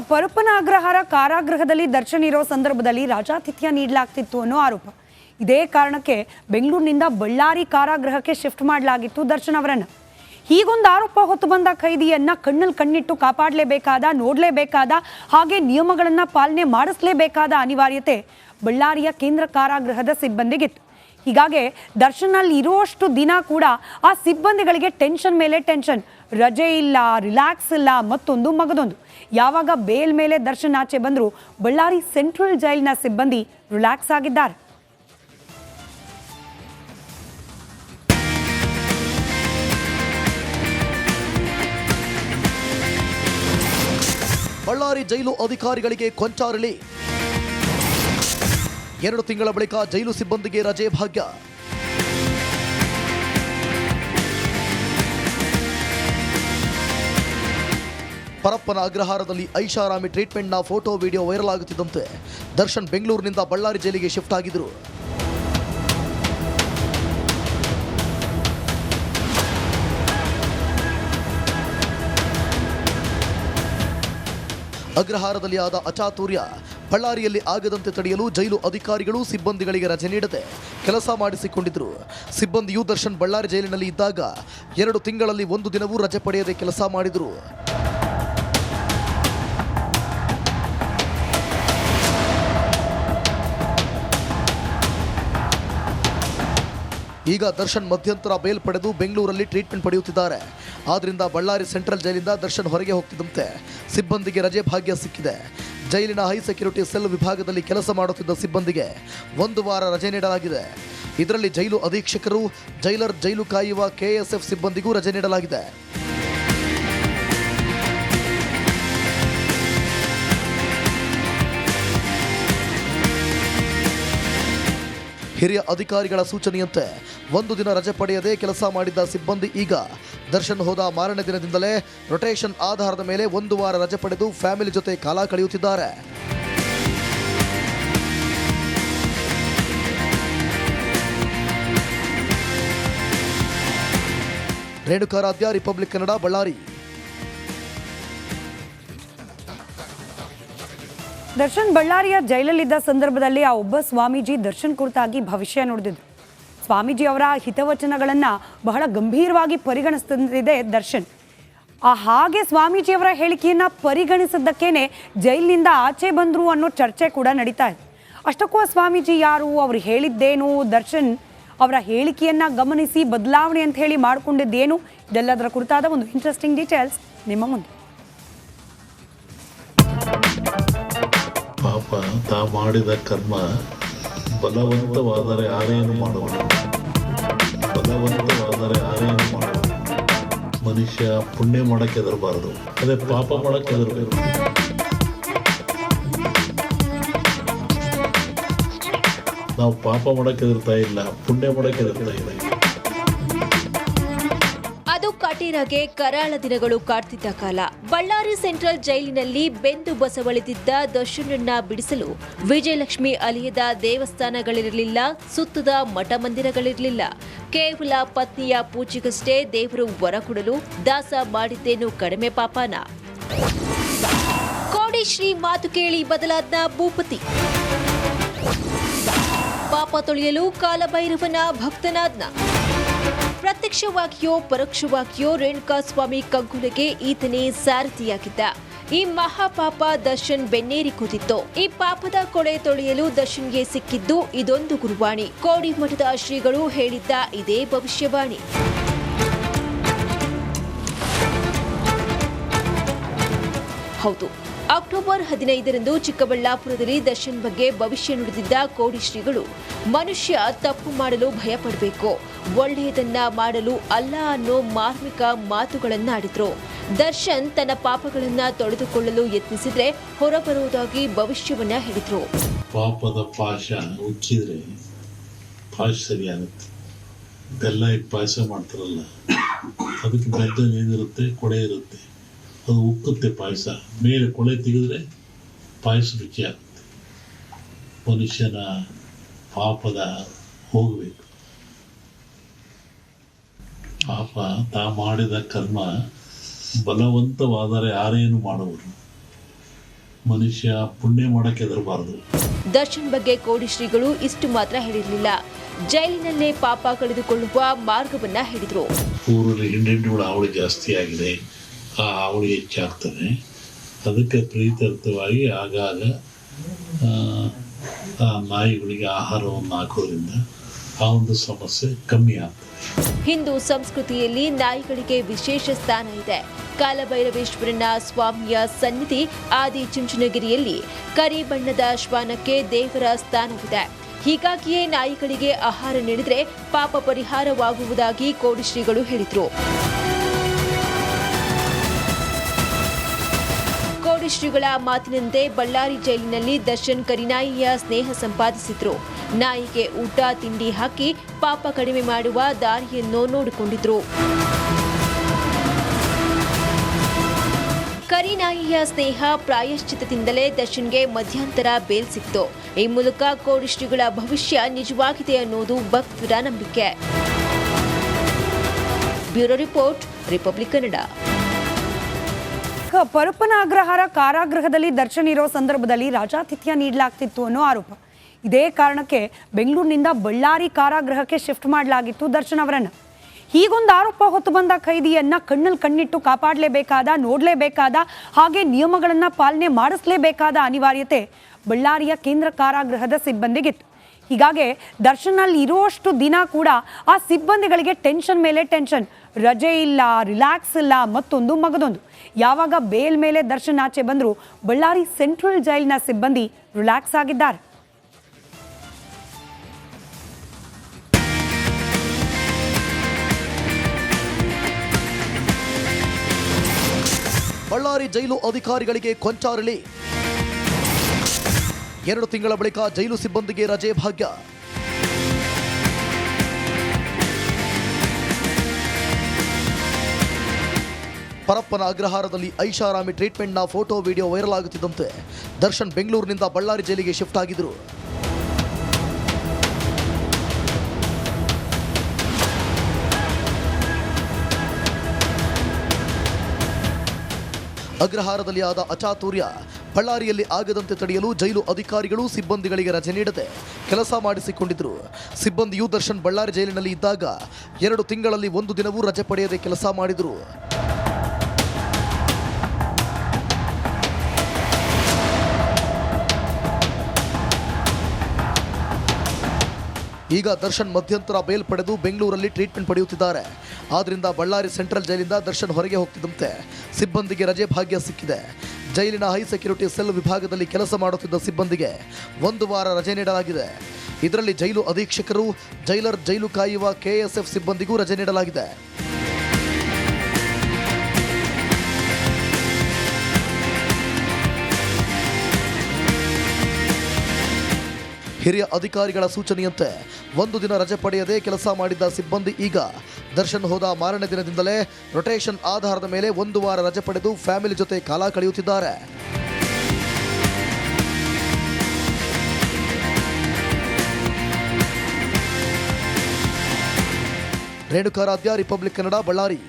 ಪರಪ್ಪನ ಕಾರಾಗೃಹದಲ್ಲಿ ದರ್ಶನ ಇರೋ ಸಂದರ್ಭದಲ್ಲಿ ರಾಜಾತಿಥ್ಯ ನೀಡಲಾಗ್ತಿತ್ತು ಅನ್ನೋ ಆರೋಪ. ಇದೇ ಕಾರಣಕ್ಕೆ ಬೆಂಗಳೂರಿನಿಂದ ಬಳ್ಳಾರಿ ಕಾರಾಗೃಹಕ್ಕೆ ಶಿಫ್ಟ್ ಮಾಡಲಾಗಿತ್ತು ದರ್ಶನ್ ಅವರನ್ನು. ಹೀಗೊಂದು ಆರೋಪ ಹೊತ್ತು ಬಂದ ಖೈದಿಯನ್ನ ಕಣ್ಣಲ್ಲಿ ಕಣ್ಣಿಟ್ಟು ಕಾಪಾಡಲೇಬೇಕಾದ, ನೋಡಲೇಬೇಕಾದ, ಹಾಗೆ ನಿಯಮಗಳನ್ನು ಪಾಲನೆ ಮಾಡಿಸಲೇಬೇಕಾದ ಅನಿವಾರ್ಯತೆ ಬಳ್ಳಾರಿಯ ಕೇಂದ್ರ ಕಾರಾಗೃಹದ ಸಿಬ್ಬಂದಿಗಿತ್ತು. ಹೀಗಾಗಿ ದರ್ಶನಲ್ಲಿ ಇರುವಷ್ಟು ದಿನ ಕೂಡ ಆ ಸಿಬ್ಬಂದಿಗಳಿಗೆ ಟೆನ್ಷನ್ ಮೇಲೆ ಟೆನ್ಷನ್. ರಜೆ ಇಲ್ಲ, ರಿಲ್ಯಾಕ್ಸ್ ಇಲ್ಲ, ಮತ್ತೊಂದು ಮಗದೊಂದು. ಯಾವಾಗ ಬೇಲ್ ಮೇಲೆ ದರ್ಶನ್ ಆಚೆ ಬಂದರೂ ಬಳ್ಳಾರಿ ಸೆಂಟ್ರಲ್ ಜೈಲಿನ ಸಿಬ್ಬಂದಿ ರಿಲ್ಯಾಕ್ಸ್ ಆಗಿದ್ದಾರೆ. ಬಳ್ಳಾರಿ ಜೈಲು ಅಧಿಕಾರಿಗಳಿಗೆ ಕೊಂಚಾರಲಿ. ಎರಡು ತಿಂಗಳ ಬಳಿಕ ಜೈಲು ಸಿಬ್ಬಂದಿಗೆ ರಜೆ ಭಾಗ್ಯ. ಪರಪ್ಪನ ಅಗ್ರಹಾರದಲ್ಲಿ ಐಷಾರಾಮಿ ಟ್ರೀಟ್ಮೆಂಟ್ನ ಫೋಟೋ, ವಿಡಿಯೋ ವೈರಲ್ ಆಗುತ್ತಿದ್ದಂತೆ ದರ್ಶನ್ ಬೆಂಗಳೂರಿನಿಂದ ಬಳ್ಳಾರಿ ಜೈಲಿಗೆ ಶಿಫ್ಟ್ ಆಗಿದ್ರು ಅಗ್ರಹಾರದಲ್ಲಿ ಆದ ಅಚಾತುರ್ಯ ಬಳ್ಳಾರಿಯಲ್ಲಿ ಆಗದಂತೆ ತಡೆಯಲು ಜೈಲು ಅಧಿಕಾರಿಗಳು ಸಿಬ್ಬಂದಿಗಳಿಗೆ ರಜೆ ನೀಡದೆ ಕೆಲಸ ಮಾಡಿಸಿಕೊಂಡಿದ್ದರು. ಸಿಬ್ಬಂದಿಯು ದರ್ಶನ್ ಬಳ್ಳಾರಿ ಜೈಲಿನಲ್ಲಿ ಇದ್ದಾಗ ಎರಡು ತಿಂಗಳಲ್ಲಿ ಒಂದು ದಿನವೂ ರಜೆ ಪಡೆಯದೆ ಕೆಲಸ ಮಾಡಿದ್ರು. ಈಗ ದರ್ಶನ್ ಮಧ್ಯಂತರ ಬೇಲ್ ಪಡೆದು ಬೆಂಗಳೂರಲ್ಲಿ ಟ್ರೀಟ್ಮೆಂಟ್ ಪಡೆಯುತ್ತಿದ್ದಾರೆ. ಆದ್ದರಿಂದ ಬಳ್ಳಾರಿ ಸೆಂಟ್ರಲ್ ಜೈಲಿಂದ ದರ್ಶನ್ ಹೊರಗೆ ಹೋಗ್ತಿದ್ದಂತೆ ಸಿಬ್ಬಂದಿಗೆ ರಜೆ ಭಾಗ್ಯ ಸಿಕ್ಕಿದೆ. ಜೈಲಿನ ಹೈ ಸೆಕ್ಯೂರಿಟಿ ಸೆಲ್ ವಿಭಾಗದಲ್ಲಿ ಕೆಲಸ ಮಾಡುತ್ತಿದ್ದ ಸಿಬ್ಬಂದಿಗೆ ಒಂದು ವಾರ ರಜೆ ನೀಡಲಾಗಿದೆ. ಇದರಲ್ಲಿ ಜೈಲು ಅಧೀಕ್ಷಕರು, ಜೈಲರ್ ಜೈಲು ಕಾಯುವ ಕೆಎಸ್ಎಫ್ ಸಿಬ್ಬಂದಿಗೂ ರಜೆ ನೀಡಲಾಗಿದೆ. ಹಿರಿಯ ಅಧಿಕಾರಿಗಳ ಸೂಚನೆಯಂತೆ ಒಂದು ದಿನ ರಜೆ ಪಡೆಯದೆ ಕೆಲಸ ಮಾಡಿದ್ದ ಸಿಬ್ಬಂದಿ ಈಗ ದರ್ಶನ್ ಹೋದ ಮಾರನೇ ದಿನದಿಂದಲೇ ರೊಟೇಷನ್ ಆಧಾರದ ಮೇಲೆ ಒಂದು ವಾರ ರಜೆ ಪಡೆದು ಫ್ಯಾಮಿಲಿ ಜೊತೆ ಕಾಲ ಕಳೆಯುತ್ತಿದ್ದಾರೆ. ರೇಣುಕಾರಾಧ್ಯ, ರಿಪಬ್ಲಿಕ್ ಕನ್ನಡ, ಬಳ್ಳಾರಿ. ದರ್ಶನ್ ಬಳ್ಳಾರಿಯ ಜೈಲಲ್ಲಿದ್ದ ಸಂದರ್ಭದಲ್ಲಿ ಆ ಒಬ್ಬ ಸ್ವಾಮೀಜಿ ದರ್ಶನ್ ಕುರಿತಾಗಿ ಭವಿಷ್ಯ ನುಡಿದಿದ್ರು. ಸ್ವಾಮೀಜಿ ಅವರ ಹಿತವಚನಗಳನ್ನು ಬಹಳ ಗಂಭೀರವಾಗಿ ಪರಿಗಣಿಸ್ತಿದೆ ದರ್ಶನ್. ಆ ಹಾಗೆ ಸ್ವಾಮೀಜಿಯವರ ಹೇಳಿಕೆಯನ್ನ ಪರಿಗಣಿಸಿದ್ದಕ್ಕೇನೆ ಜೈಲಿನಿಂದ ಆಚೆ ಬಂದರು ಅನ್ನೋ ಚರ್ಚೆ ಕೂಡ ನಡೀತಾ ಇದೆ. ಅಷ್ಟಕ್ಕೂ ಆ ಸ್ವಾಮೀಜಿ ಯಾರು, ಅವ್ರು ಹೇಳಿದ್ದೇನು, ದರ್ಶನ್ ಅವರ ಹೇಳಿಕೆಯನ್ನ ಗಮನಿಸಿ ಬದಲಾವಣೆ ಅಂತ ಹೇಳಿ ಮಾಡಿಕೊಂಡಿದ್ದೇನು, ಇದೆಲ್ಲದರ ಕುರಿತಾದ ಒಂದು ಇಂಟ್ರೆಸ್ಟಿಂಗ್ ಡೀಟೇಲ್ಸ್ ನಿಮ್ಮ ಮುಂದೆ. ಪಾಪ ತಾ ಮಾಡಿದ ಕರ್ಮ ಬಲವಂತವಾದರೆ ಯಾರೇನು ಮಾಡುವನು. ಬಲವಂತವಾದರೆ ಯಾರೇನು ಮಾಡುವ ಮನುಷ್ಯ ಪುಣ್ಯ ಮಾಡಕ್ಕೆ ಹೆದರಬಾರದು ಅದೇ ಪಾಪ ಮಾಡಕ್ಕೆ ಹೆದರಬೇಕು ನಾವು ಪಾಪ ಮಾಡಕ್ಕೆ ಹೆದರ್ತಾ ಇಲ್ಲ, ಪುಣ್ಯ ಮಾಡಕ್ಕೆ ಹೆದರ್ತಾ ಇಲ್ಲ. ಕಟೀರಗೆ ಕರಾಳ ದಿನಗಳು ಕಾಡ್ತಿದ್ದ ಕಾಲ. ಬಳ್ಳಾರಿ ಸೆಂಟ್ರಲ್ ಜೈಲಿನಲ್ಲಿ ಬೆಂದು ಬಸವಳಿದಿದ್ದ ದರ್ಶನನ್ನ ಬಿಡಿಸಲು ವಿಜಯಲಕ್ಷ್ಮಿ ಅಲಿಯದ ದೇವಸ್ಥಾನಗಳಿರಲಿಲ್ಲ, ಸುತ್ತದ ಮಠ ಮಂದಿರಗಳಿರಲಿಲ್ಲ ಕೇವಲ ಪತ್ನಿಯ ಪೂಜೆಗಷ್ಟೇ ದೇವರು ವರ ಕೊಡಲು ದಾಸ ಮಾಡಿದ್ದೇನು ಕಡಿಮೆ ಪಾಪನ. ಕೋಡಿ ಶ್ರೀ ಮಾತು ಕೇಳಿ ಬದಲಾದ ಭೂಪತಿ. ಪಾಪ ತೊಳೆಯಲು ಕಾಲಭೈರವನ ಭಕ್ತನಾದ್ನ. ಪ್ರತ್ಯಕ್ಷವಾಗಿಯೋ, ಪರೋಕ್ಷವಾಗಿಯೋ ರೇಣುಕಾಸ್ವಾಮಿ ಕಗ್ಗುಲೆಗೆ ಈತನೇ ಸಾರಥಿಯಾಗಿದ್ದ. ಈ ಮಹಾಪಾಪ ದರ್ಶನ್ ಬೆನ್ನೇರಿ ಕೂತಿತ್ತು. ಈ ಪಾಪದ ಕೊಳೆ ತೊಳೆಯಲು ದರ್ಶನ್ಗೆ ಸಿಕ್ಕಿದ್ದು ಇದೊಂದು ಗುರುವಾಣಿ. ಕೋಡಿ ಮಠದ ಶ್ರೀಗಳು ಹೇಳಿದ್ದ ಇದೇ ಭವಿಷ್ಯವಾಣಿ. ಹೌದು. ಅಕ್ಟೋಬರ್ ಹದಿನೈದರಂದು ಚಿಕ್ಕಬಳ್ಳಾಪುರದಲ್ಲಿ ದರ್ಶನ್ ಬಗ್ಗೆ ಭವಿಷ್ಯ ನುಡಿದಿದ್ದ ಕೋಡಿ ಶ್ರೀಗಳು, ಮನುಷ್ಯ ತಪ್ಪು ಮಾಡಲು ಭಯಪಡಬೇಕು, ಒಳ್ಳೆಯದನ್ನ ಮಾಡಲು ಅಲ್ಲ ಅನ್ನೋ ಮಾರ್ಮಿಕ ಮಾತುಗಳನ್ನಾಡಿದ್ರು. ದರ್ಶನ್ ತನ್ನ ಪಾಪಗಳನ್ನ ತೊಳೆದುಕೊಳ್ಳಲು ಯತ್ನಿಸಿದ್ರೆ ಹೊರಬರುವುದಾಗಿ ಭವಿಷ್ಯವನ್ನ ಹೇಳಿದ್ರು. ಪಾಪದ ಪಾಶ ಉಚ್ಚಿದ್ರೆ ಪಾಶ ಸರಿಯಾಗುತ್ತೆ. ಬೆಲ್ಲ ಪಾಯಸ ಮಾಡ್ತಾರಲ್ಲ, ಅದಕ್ಕೆ ಬೆಲ್ಲ ಏನಿರುತ್ತೆ ಕೊಡೆ ಇರುತ್ತೆ. ಅದು ಉಕ್ಕುತ್ತೆ ಪಾಯಸ. ಮೇಲೆ ಕೊಳೆ ತೆಗೆದ್ರೆ ಪಾಯಸ ರುಚಿ ಆಗುತ್ತೆ ಮನುಷ್ಯನ ಪಾಪದ ಹೋಗಬೇಕು. ಪಾಪ ತಾ ಮಾಡಿದ ಕರ್ಮ ಬಲವಂತವಾದರೆ ಯಾರೇನು ಮಾಡುವರು? ಮನುಷ್ಯ ಪುಣ್ಯ ಮಾಡಕ್ಕೆ ಹೆದರಬಾರದು. ದರ್ಶನ್ ಬಗ್ಗೆ ಕೋಡಿ ಶ್ರೀಗಳು ಇಷ್ಟು ಮಾತ್ರ ಹೇಳಿರಲಿಲ್ಲ. ಜೈಲಿನಲ್ಲೇ ಪಾಪ ಕಳೆದುಕೊಳ್ಳುವ ಮಾರ್ಗವನ್ನ ಹೇಳಿದ್ರು. ಊರಲ್ಲಿ ಹೆಣ್ಣೆಣ್ಣುಗಳ ಅವಳು ಜಾಸ್ತಿ ಆಗಿದೆ. ಆ ಹಾವಳಿ ಹೆಚ್ಚಾಗ್ತದೆ. ಅದಕ್ಕೆ ಪ್ರೀತ್ಯರ್ಥವಾಗಿ ಆಗಾಗ, ಆ ನಾಯಿಗಳಿಗೆ ಆಹಾರವನ್ನು ಹಾಕೋದ್ರಿಂದ ಆ ಒಂದು ಸಮಸ್ಯೆ ಕಮ್ಮಿ ಆಗ್ತದೆ. ಹಿಂದೂ ಸಂಸ್ಕೃತಿಯಲ್ಲಿ ನಾಯಿಗಳಿಗೆ ವಿಶೇಷ ಸ್ಥಾನ ಇದೆ. ಕಾಲಭೈರವೇಶ್ವರನ ಸ್ವಾಮಿಯ ಸನ್ನಿಧಿ ಆದಿ ಚುಂಚನಗಿರಿಯಲ್ಲಿ ಕರಿ ಬಣ್ಣದ ಶ್ವಾನಕ್ಕೆ ದೇವರ ಸ್ಥಾನವಿದೆ. ಹೀಗಾಗಿಯೇ ನಾಯಿಗಳಿಗೆ ಆಹಾರ ನೀಡಿದರೆ ಪಾಪ ಪರಿಹಾರವಾಗುವುದಾಗಿ ಕೋಡಿಶ್ರೀಗಳು ಹೇಳಿದ್ರು. ಕೋಡಿಶ್ರೀಗಳ ಮಾತಿನಂತೆ ಬಳ್ಳಾರಿ ಜೈಲಿನಲ್ಲಿ ದರ್ಶನ್ ಕರಿನಾಯಿಯ ಸ್ನೇಹ ಸಂಪಾದಿಸಿದ್ರು. ನಾಯಿಗೆ ಊಟ, ತಿಂಡಿ ಹಾಕಿ ಪಾಪ ಕಡಿಮೆ ಮಾಡುವ ದಾರಿಯನ್ನು ನೋಡಿಕೊಂಡಿದ್ರು. ಕರಿನಾಯಿಯ ಸ್ನೇಹ ಪ್ರಾಯಶ್ಚಿತ್ತದಿಂದಲೇ ದರ್ಶನ್ಗೆ ಮಧ್ಯಂತರ ಬೇಲ್ ಸಿಕ್ತು. ಈ ಮೂಲಕ ಕೋಡಿಶ್ರೀಗಳ ಭವಿಷ್ಯ ನಿಜವಾಗಿದೆ ಅನ್ನೋದು ಭಕ್ತರ ನಂಬಿಕೆ. Bureau report, Republic Kannada. ಕ- ಪರಪ್ಪನ ಅಗ್ರಹಾರ ಕಾರಾಗೃಹದಲ್ಲಿ ದರ್ಶನ ಇರೋ ಸಂದರ್ಭದಲ್ಲಿ ರಾಜಾತಿಥ್ಯ ನೀಡಲಾಗ್ತಿತ್ತು ಅನ್ನೋ ಆರೋಪ. ಇದೇ ಕಾರಣಕ್ಕೆ ಬೆಂಗಳೂರಿನಿಂದ ಬಳ್ಳಾರಿ ಕಾರಾಗೃಹಕ್ಕೆ ಶಿಫ್ಟ್ ಮಾಡಲಾಗಿತ್ತು ದರ್ಶನ್ ಅವರನ್ನು. ಹೀಗೊಂದು ಆರೋಪ ಹೊತ್ತು ಬಂದ ಖೈದಿಯನ್ನ ಕಣ್ಣಲ್ಲಿ ಕಣ್ಣಿಟ್ಟು ಕಾಪಾಡಲೇಬೇಕಾದ, ನೋಡಲೇಬೇಕಾದ, ಹಾಗೆ ನಿಯಮಗಳನ್ನು ಪಾಲನೆ ಮಾಡಿಸಲೇಬೇಕಾದ ಅನಿವಾರ್ಯತೆ ಬಳ್ಳಾರಿಯ ಕೇಂದ್ರ ಕಾರಾಗೃಹದ ಸಿಬ್ಬಂದಿಗಿತ್ತು. ಹೀಗಾಗಿ ದರ್ಶನಲ್ಲಿ ಇರುವಷ್ಟು ದಿನ ಕೂಡ ಆ ಸಿಬ್ಬಂದಿಗಳಿಗೆ ಟೆನ್ಷನ್ ಮೇಲೆ ಟೆನ್ಷನ್ ರಜೆ ಇಲ್ಲ ರಿಲ್ಯಾಕ್ಸ್ ಇಲ್ಲ, ಮತ್ತೊಂದು ಮಗದೊಂದು. ಯಾವಾಗ ಬೇಲ್ ಮೇಲೆ ದರ್ಶನ್ ಆಚೆ ಬಂದರೂ ಬಳ್ಳಾರಿ ಸೆಂಟ್ರಲ್ ಜೈಲಿನ ಸಿಬ್ಬಂದಿ ರಿಲ್ಯಾಕ್ಸ್ ಆಗಿದ್ದಾರೆ. ಬಳ್ಳಾರಿ ಜೈಲು ಅಧಿಕಾರಿಗಳಿಗೆ ಕೊಂಚಾರಲಿ. ಎರಡು ತಿಂಗಳ ಬಳಿಕ ಜೈಲು ಸಿಬ್ಬಂದಿಗೆ ರಜೆ ಭಾಗ್ಯ. ಪರಪ್ಪನ ಅಗ್ರಹಾರದಲ್ಲಿ ಐಷಾರಾಮಿ ಟ್ರೀಟ್ಮೆಂಟ್ನ ಫೋಟೋ, ವಿಡಿಯೋ ವೈರಲ್ ಆಗುತ್ತಿದ್ದಂತೆ ದರ್ಶನ್ ಬೆಂಗಳೂರಿನಿಂದ ಬಳ್ಳಾರಿ ಜೈಲಿಗೆ ಶಿಫ್ಟ್ ಆಗಿದ್ರು. ಅಗ್ರಹಾರದಲ್ಲಿ ಆದ ಅಚಾತುರ್ಯ ಬಳ್ಳಾರಿಯಲ್ಲಿ ಆಗದಂತೆ ತಡೆಯಲು ಜೈಲು ಅಧಿಕಾರಿಗಳು ಸಿಬ್ಬಂದಿಗಳಿಗೆ ರಜೆ ನೀಡದೆ ಕೆಲಸ ಮಾಡಿಸಿಕೊಂಡಿದ್ದರು ಸಿಬ್ಬಂದಿಯು ದರ್ಶನ್ ಬಳ್ಳಾರಿ ಜೈಲಿನಲ್ಲಿ ಇದ್ದಾಗ ಎರಡು ತಿಂಗಳಲ್ಲಿ ಒಂದು ದಿನವೂ ರಜೆ ಪಡೆಯದೆ ಕೆಲಸ ಮಾಡಿದರು. ಈಗ ದರ್ಶನ್ ಮಧ್ಯಂತರ ಬೇಲ್ ಪಡೆದು ಬೆಂಗಳೂರಲ್ಲಿ ಟ್ರೀಟ್ಮೆಂಟ್ ಪಡೆಯುತ್ತಿದ್ದಾರೆ. ಆದ್ರಿಂದ ಬಳ್ಳಾರಿ ಸೆಂಟ್ರಲ್ ಜೈಲಿಂದ ದರ್ಶನ್ ಹೊರಗೆ ಹೋಗ್ತಿದ್ದಂತೆ ಸಿಬ್ಬಂದಿಗೆ ರಜೆ ಭಾಗ್ಯ ಸಿಕ್ಕಿದೆ. ಜೈಲಿನ ಹೈ ಸೆಕ್ಯೂರಿಟಿ ಸೆಲ್ ವಿಭಾಗದಲ್ಲಿ ಕೆಲಸ ಮಾಡುತ್ತಿದ್ದ ಸಿಬ್ಬಂದಿಗೆ ಒಂದು ವಾರ ರಜೆ ನೀಡಲಾಗಿದೆ. ಇದರಲ್ಲಿ ಜೈಲು ಅಧೀಕ್ಷಕರು, ಜೈಲರ್ ಜೈಲು ಕಾಯುವ ಕೆಎಸ್ಎಫ್ ಸಿಬ್ಬಂದಿಗೂ ರಜೆ ನೀಡಲಾಗಿದೆ. ಹಿರಿಯ ಅಧಿಕಾರಿಗಳ ಸೂಚನೆಯಂತೆ ಒಂದು ದಿನ ರಜೆ ಪಡೆಯದೆ ಕೆಲಸ ಮಾಡಿದ್ದ ಸಿಬ್ಬಂದಿ ಈಗ ದರ್ಶನ್ ಹೋದ ಮಾರನೇ ದಿನದಿಂದಲೇ ರೊಟೇಷನ್ ಆಧಾರದ ಮೇಲೆ ಒಂದು ವಾರ ರಜೆ ಪಡೆದು ಫ್ಯಾಮಿಲಿ ಜೊತೆ ಕಾಲ ಕಳೆಯುತ್ತಿದ್ದಾರೆ. ರೇಣುಕಾರಾಧ್ಯ, ರಿಪಬ್ಲಿಕ್ ಕನ್ನಡ, ಬಳ್ಳಾರಿ.